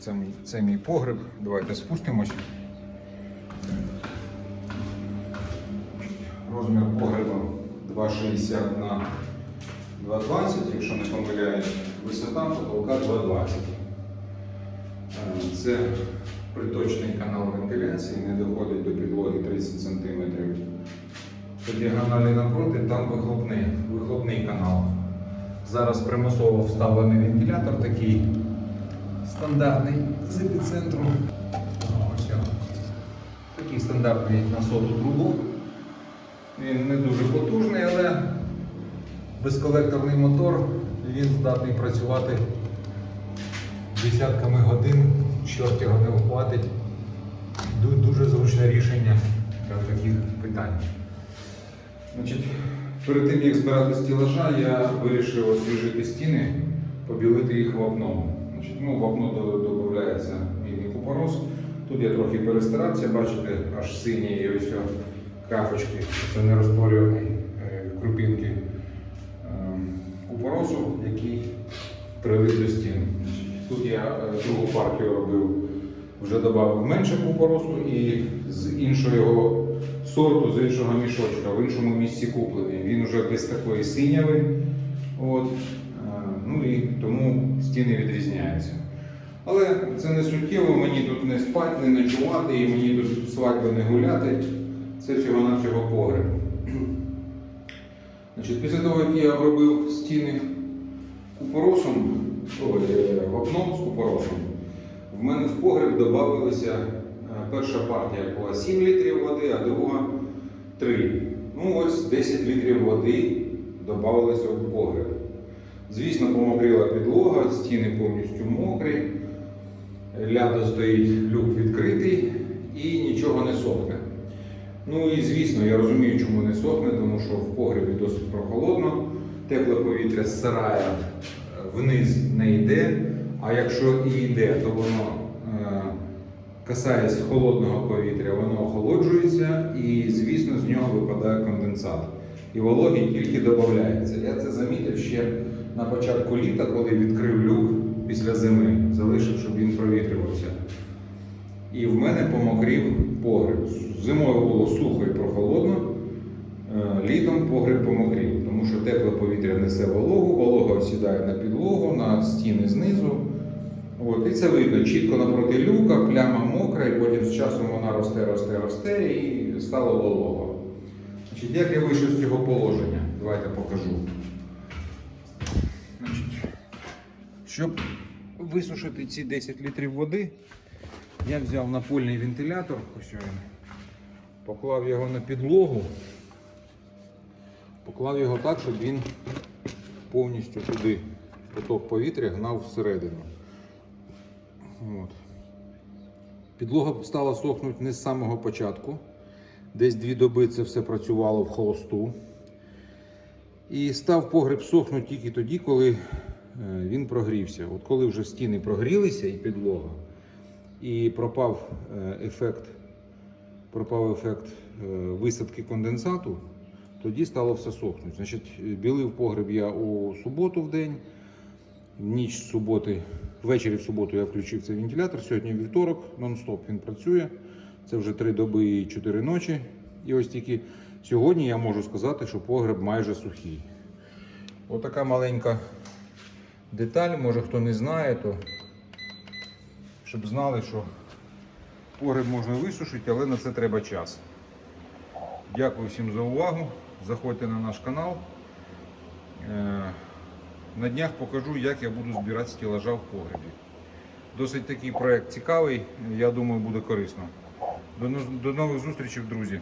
Це мій, це мій погреб. Давайте спустимось. Розмір погреба 2,60 на 2,20, якщо не помиляюсь, висота потолка 2,20. Е, Це приточний канал вентиляції, не доходить до підлоги 30 см. По діагоналі напроти там вихлопний, вихлопний канал. Зараз примусово вставлений вентилятор такий стандартний з епіцентру. Такий стандартний на соту трубу. Він не дуже потужний, але безколекторний мотор, він здатний працювати десятками годин, чорт його не вхватить. Дуже зручне рішення для таких питань. Значить, перед тим як збирати стілажа, я вирішив освіжити стіни, побілити їх вапном. Значить, ну, вапно додається мідний купорос. Тут я трохи перестарався, бачите, аж сині і ось крапочки. Це не розтворювані е, крупинки ем, купоросу, який прилив до стін. Тут я е, другу партію робив, вже додав менше купоросу і з іншого сорту, з іншого мішочка, в іншому місці куплений. Він вже без такої синяви. От. Ну і тому стіни відрізняються. Але це не суттєво, мені тут не спати, не ночувати, і мені тут свадьби не гуляти. Це всього-навсього погреб. Значить, після того, як я обробив стіни купоросом, ой, е, вапном з купоросом, в мене в погреб додавалися е, перша партія була 7 літрів води, а друга 3. Ну ось 10 літрів води додавалося в погреб. Звісно, помокріла підлога, стіни повністю мокрі, лядо стоїть, люк відкритий і нічого не сохне. Ну і звісно, я розумію, чому не сохне, тому що в погребі досить прохолодно, тепле повітря з сарая е, вниз не йде, а якщо і йде, то воно, е, касається холодного повітря, воно охолоджується і, звісно, з нього випадає конденсат. І вологі тільки додається. Я це замітив ще на початку літа, коли відкрив люк після зими, залишив, щоб він провітрювався. І в мене помокрів погреб. Зимою було сухо і прохолодно, е, літом погреб помокрів, тому що тепле повітря несе вологу, волога осідає на підлогу, на стіни знизу. От, і це видно чітко напроти люка, пляма мокра, і потім з часом вона росте, росте, росте і стало. Значить, як я вийшов з цього положення? Давайте покажу. Щоб висушити ці 10 літрів води, я взяв напольний вентилятор, поклав його на підлогу, поклав його так, щоб він повністю туди поток повітря гнав всередину. От. Підлога стала сохнути не з самого початку. Десь дві доби це все працювало в холосту. І став погреб сохнути тільки тоді, коли він прогрівся. От коли вже стіни прогрілися і підлога, і пропав е, ефект, пропав ефект е, висадки конденсату, тоді стало все сохнути. Значить, е, білив погреб я у суботу в день, в ніч суботи, ввечері в суботу я включив цей вентилятор. Сьогодні вівторок, нон-стоп він працює. Це вже три доби і чотири ночі. І ось тільки сьогодні я можу сказати, що погреб майже сухий. Отака маленька деталь, може хто не знає, то щоб знали, що погреб можна висушити, але на це треба час. Дякую всім за увагу. Заходьте на наш канал. Е, На днях покажу, як я буду збирати стілажа в погребі. Досить такий проект цікавий, я думаю, буде корисно. До нових зустрічей, друзі!